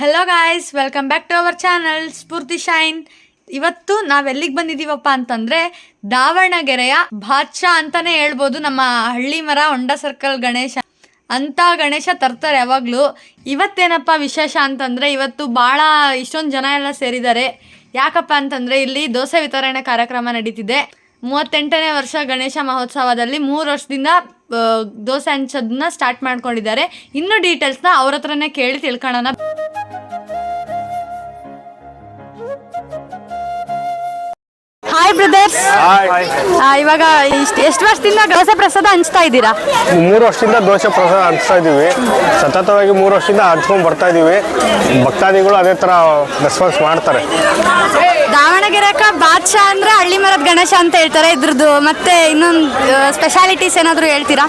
Hello guys welcome back to our channel Spoorthi shine ಇವತ್ತು ನಾವೆಲ್ಲಿಗೆ ಬಂದಿದ್ದೀವಪ್ಪ ಅಂತಂದರೆ ದಾವಣಗೆರೆಯ ಬಾದ್ಶಾ ಅಂತಲೇ ಹೇಳ್ಬೋದು ನಮ್ಮ ಹಳ್ಳಿ ಮರ ಹೊಂಡ ಸರ್ಕಲ್ ಗಣೇಶ. ಅಂತ ಗಣೇಶ ತರ್ತಾರೆ ಯಾವಾಗಲೂ. ಇವತ್ತೇನಪ್ಪ ವಿಶೇಷ ಅಂತಂದರೆ ಇವತ್ತು ಭಾಳ ಇಷ್ಟೊಂದು ಜನ ಎಲ್ಲ ಸೇರಿದ್ದಾರೆ. ಯಾಕಪ್ಪ ಅಂತಂದರೆ ಇಲ್ಲಿ ದೋಸೆ ವಿತರಣೆ ಕಾರ್ಯಕ್ರಮ ನಡೀತಿದೆ. ಮೂವತ್ತೆಂಟನೇ ವರ್ಷ ಗಣೇಶ ಮಹೋತ್ಸವದಲ್ಲಿ ಮೂರು ವರ್ಷದಿಂದ ದೋಸೆ ಹಂಚೋದನ್ನ ಸ್ಟಾರ್ಟ್ ಮಾಡ್ಕೊಂಡಿದ್ದಾರೆ. ಇನ್ನು ಡೀಟೇಲ್ಸ್ನ ಅವ್ರ ಹತ್ರನೇ ಕೇಳಿ ತಿಳ್ಕೊಳ್ಳೋಣ ಹಾಯ್ ಬ್ರದರ್ಸ್ ಇವಾಗ ಇಷ್ಟು ಎಷ್ಟು ವರ್ಷದಿಂದ ದೋಸೆ ಪ್ರಸಾದ ಹಂಚ್ತಾ ಇದ್ದೀರಾ? ಮೂರು ವರ್ಷದಿಂದ ದೋಸೆ ಪ್ರಸಾದ ಹಂಚ್ತಾ ಇದ್ದೀವಿ. ಸತತವಾಗಿ ಮೂರು ವರ್ಷದಿಂದ ಹಂಚ್ಕೊಂಡು ಬರ್ತಾ ಇದ್ದೀವಿ. ಭಕ್ತಾದಿಗಳು ಅದೇ ಥರ ರೆಸ್ಪಾನ್ಸ್ ಮಾಡ್ತಾರೆ. ದಾವಣಗೆರೆಕ ಬಾದ್ಶಾ ಅಂದ್ರೆ ಹಳ್ಳಿ ಮರದ ಗಣೇಶ ಅಂತ ಹೇಳ್ತಾರೆ. ಇದ್ರದ್ದು ಮತ್ತೆ ಇನ್ನೊಂದು ಸ್ಪೆಷಾಲಿಟೀಸ್ ಏನಾದರೂ ಹೇಳ್ತೀರಾ?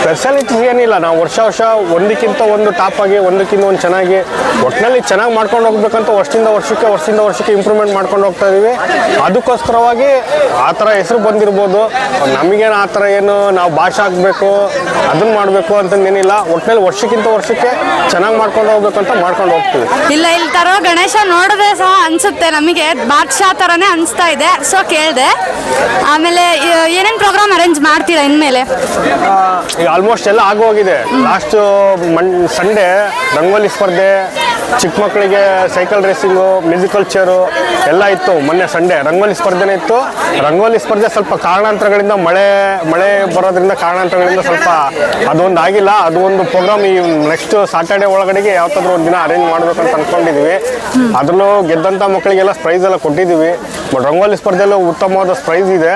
ಸ್ಪೆಷಾಲಿಟೀಸ್ ಏನಿಲ್ಲ. ನಾವು ವರ್ಷ ವರ್ಷ ಒಂದಕ್ಕಿಂತ ಒಂದು ಟಾಪ್ ಆಗಿ ಒಂದಕ್ಕಿಂತ ಒಂದು ಚೆನ್ನಾಗಿ ಒಟ್ಟಿನಲ್ಲಿ ಚೆನ್ನಾಗಿ ಮಾಡ್ಕೊಂಡು ಹೋಗ್ಬೇಕಂತ ವರ್ಷದಿಂದ ವರ್ಷಕ್ಕೆ ವರ್ಷದಿಂದ ವರ್ಷಕ್ಕೆ ಇಂಪ್ರೂವ್ಮೆಂಟ್ ಮಾಡ್ಕೊಂಡು ಹೋಗ್ತಾ ಇದೀವಿ. ಅದಕ್ಕೋಸ್ಕರವಾಗಿ ಆ ಥರ ಹೆಸರು ಬಂದಿರ್ಬೋದು. ನಮಗೇನು ಆ ಥರ ಏನು ನಾವು ಭಾಷೆ ಆಗಬೇಕು ಅದನ್ನ ಮಾಡಬೇಕು ಅಂತಂದೇನಿಲ್ಲ. ಒಟ್ಟಿನಲ್ಲಿ ವರ್ಷಕ್ಕಿಂತ ವರ್ಷಕ್ಕೆ ಚೆನ್ನಾಗಿ ಮಾಡ್ಕೊಂಡು ಹೋಗ್ಬೇಕಂತ ಅಂತ ಮಾಡ್ಕೊಂಡು ಹೋಗ್ತೀವಿ. ಇಲ್ಲ ಇಲ್ಲಿ ತರೋ ಗಣೇಶ ನೋಡದೆ ಸಹ ಅನ್ಸುತ್ತೆ ನಮಗೆ. ಬಾದ್ಶಾ ಥರನೇ ಅನಿಸ್ತಾ ಇದೆ. ಸೊ ಕೇಳಿದೆ. ಆಮೇಲೆ ಏನೇನು ಪ್ರೋಗ್ರಾಮ್ ಅರೇಂಜ್ ಮಾಡ್ತೀರಾ ಇನ್ಮೇಲೆ? ಈಗ ಆಲ್ಮೋಸ್ಟ್ ಎಲ್ಲ ಆಗೋಗಿದೆ. ಲಾಸ್ಟ್ ಮನ್ ಸಂಡೇ ರಂಗೋಲಿ ಸ್ಪರ್ಧೆ ಚಿಕ್ಕ ಮಕ್ಕಳಿಗೆ ಸೈಕಲ್ ರೇಸಿಂಗು, ಮ್ಯೂಸಿಕಲ್ ಚೇರು ಎಲ್ಲ ಇತ್ತು. ಮೊನ್ನೆ ಸಂಡೇ ರಂಗೋಲಿ ಸ್ಪರ್ಧೆನೇ ಇತ್ತು. ರಂಗೋಲಿ ಸ್ಪರ್ಧೆ ಸ್ವಲ್ಪ ಕಾರಣಾಂತರಗಳಿಂದ ಮಳೆ ಮಳೆ ಬರೋದ್ರಿಂದ ಕಾರಣಾಂತರಗಳಿಂದ ಸ್ವಲ್ಪ ಅದೊಂದು ಆಗಿಲ್ಲ. ಅದು ಒಂದು ಪ್ರೋಗ್ರಾಮ್ ಈ ನೆಕ್ಸ್ಟ್ ಸಾಟರ್ಡೆ ಒಳಗಡೆಗೆ ಯಾವತ್ತಾದ್ರೂ ಒಂದು ದಿನ ಅರೇಂಜ್ ಮಾಡಬೇಕು ಅಂತ ಅಂದ್ಕೊಂಡಿದ್ದೀವಿ ಅದರಲ್ಲೂ ಗೆದ್ದಂಥ ಮಕ್ಕಳಿಗೆಲ್ಲ ಪ್ರೈಸ್ ಎಲ್ಲ ಕೊಟ್ಟಿದ್ದೀವಿ ಬಟ್ ರಂಗೋಲಿ ಸ್ಪರ್ಧೆಯಲ್ಲೂ ಉತ್ತಮವಾದ ಪ್ರೈಸ್ ಇದೆ.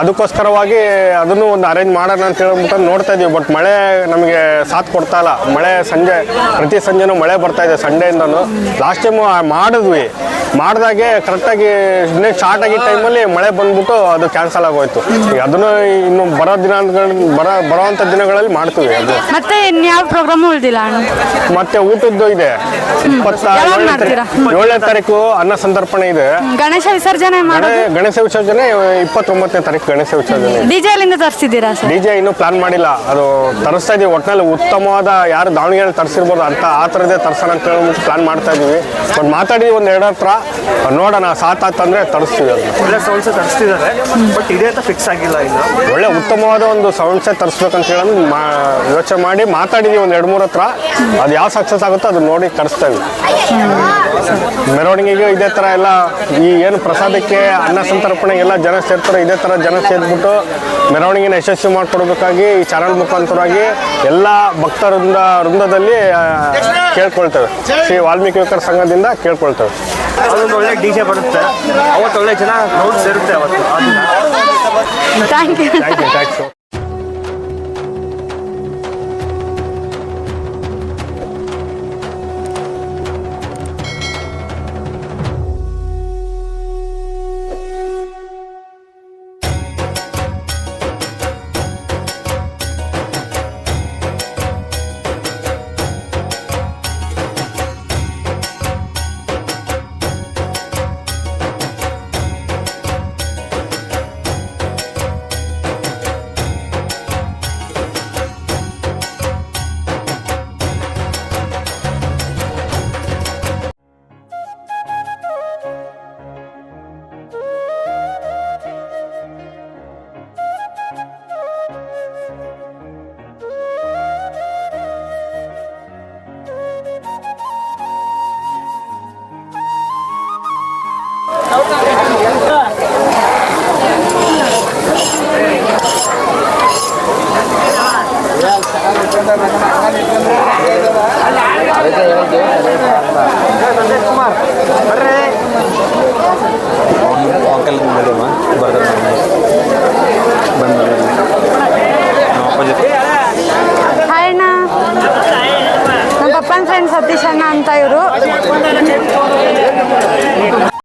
ಅದಕ್ಕೋಸ್ಕರವಾಗಿ ಅದನ್ನು ಒಂದು ಅರೇಂಜ್ ಮಾಡೋಣ ಅಂತ ಹೇಳ್ಬಿಟ್ಟು ನೋಡ್ತಾ ಇದೀವಿ. ಬಟ್ ಮಳೆ ನಮಗೆ ಸಾಥ್ ಕೊಡ್ತಾ ಇಲ್ಲ. ಮಳೆ ಸಂಜೆ ಪ್ರತಿ ಸಂಜೆನೂ ಮಳೆ ಬರ್ತಾ ಇದೆ ಸಂಡೆಯಿಂದನೂ ಲಾಸ್ಟ್ ಟೈಮು ಮಾಡಿದ್ವಿ. ಮಾಡಿದಾಗೆ ಕರೆಕ್ಟಾಗಿ ಇನ್ನೇ ಸ್ಟಾರ್ಟ್ ಆಗಿದ್ದ ಟೈಮಲ್ಲಿ ಮಳೆ ಬಂದ್ಬಿಟ್ಟು ಅದು ಕ್ಯಾನ್ಸಲ್ ಆಗೋಯ್ತು. ಅದನ್ನು ಇನ್ನು ಬರೋ ದಿನ ಬರೋ ಬರೋವಂಥ ದಿನಗಳಲ್ಲಿ ಮಾಡ್ತೀವಿ ಅದು. ಮತ್ತೆ ಇನ್ಯಾವ ಪ್ರೋಗ್ರಾಮು ಉಳಿದಿಲ್ಲ? ಮತ್ತೆ ಊಟದ್ದು ಇದೆ. ಇಪ್ಪತ್ತ ಏಳನೇ ತಾರೀಕು ಅನ್ನ ಸಂದರ್ಪಣೆ ಇದೆ. ಗಣೇಶ ವಿಸರ್ಜನೆ ಗಣೇಶ ವಿಸರ್ಜನೆ ಇಪ್ಪತ್ತೊಂಬತ್ತನೇ ತಾರೀಕು ಗಣೇಶ ವಿಸರ್ಜನೆ ಡಿಜೆ ಎಲ್ಲಿಂದ ತರಿಸಿದ್ದೀರಾ ಸರ್? ಡಿ ಜೆ ಇನ್ನೂ ಪ್ಲಾನ್ ಮಾಡಿಲ್ಲ. ಅದು ತರಿಸ್ತಾ ಇದೀವಿ. ಒಟ್ಟಿನಲ್ಲಿ ಉತ್ತಮವಾದ ಯಾರು ದಾವಣಗೆರೆ ತರಿಸಿರ್ಬೋದು ಅಂತ ಆ ಥರದೇ ತರ್ಸೋಣ ಅಂತ ಹೇಳ್ಬಿಟ್ಟು ಪ್ಲಾನ್ ಮಾಡ್ತಾ ಇದೀವಿ ಒಂದು ಮಾತಾಡಿ ಒಂದು ಎರಡು ಹತ್ರ. ನೋಡೋಣ ಸಾತ್ ಆತಂದ್ರೆ ತರಿಸ್ತೀವಿ ಅದನ್ನ. ಒಳ್ಳೆ ಸೌಂಡ್ಸ್ ತರಿಸ್ತಿದ್ದಾರೆ ಬಟ್ ಇದೇ ಅಂತ ಫಿಕ್ಸ್ ಆಗಿಲ್ಲ ಇಲ್ಲ ಒಳ್ಳೆ ಉತ್ತಮವಾದ ಒಂದು ಸೌಂಡ್ಸೇ ತರಿಸ್ಬೇಕಂತ ಹೇಳಿ ಮಾ ಯೋಚನೆ ಮಾಡಿ ಮಾತಾಡಿದೀವಿ ಒಂದು ಎರಡು ಮೂರು ಹತ್ರ. ಅದು ಯಾವ ಸಕ್ಸಸ್ ಆಗುತ್ತೋ ಅದು ನೋಡಿ ತರಿಸ್ತೇವೆ. ಮೆರವಣಿಗೆಗೆ ಇದೇ ಥರ ಎಲ್ಲ ಈ ಏನು ಪ್ರಸಾದಕ್ಕೆ ಅನ್ನ ಸಂತರ್ಪಣೆಗೆಲ್ಲ ಜನ ಸೇರ್ತಾರೆ ಇದೇ ಥರ ಜನ ಸೇರಿಬಿಟ್ಟು ಮೆರವಣಿಗೆನ ಯಶಸ್ವಿ ಮಾಡಿಕೊಡ್ಬೇಕಾಗಿ ಈ ಚಾನಲ್ ಮುಖಾಂತರವಾಗಿ ಎಲ್ಲ ಭಕ್ತ ವೃಂದ ವೃಂದದಲ್ಲಿ ಕೇಳ್ಕೊಳ್ತೇವೆ. ಶ್ರೀ ವಾಲ್ಮೀಕಿ ಯುವಕರ ಸಂಘದಿಂದ ಕೇಳ್ಕೊಳ್ತೇವೆ. ಅದೊಂದು ಒಳ್ಳೆ ಡಿ ಜೆ ಬರುತ್ತೆ. ಅವತ್ತು ಒಳ್ಳೆ ಜನ ಸೇರುತ್ತೆ ಅವತ್ತು thank you thank you hi ಅಣ್ಣ. ನಮ್ಮ ಪಪ್ಪನ ಫ್ರೆಂಡ್ ಸತೀಶ್ ಅಣ್ಣ ಅಂತ ಇವರು.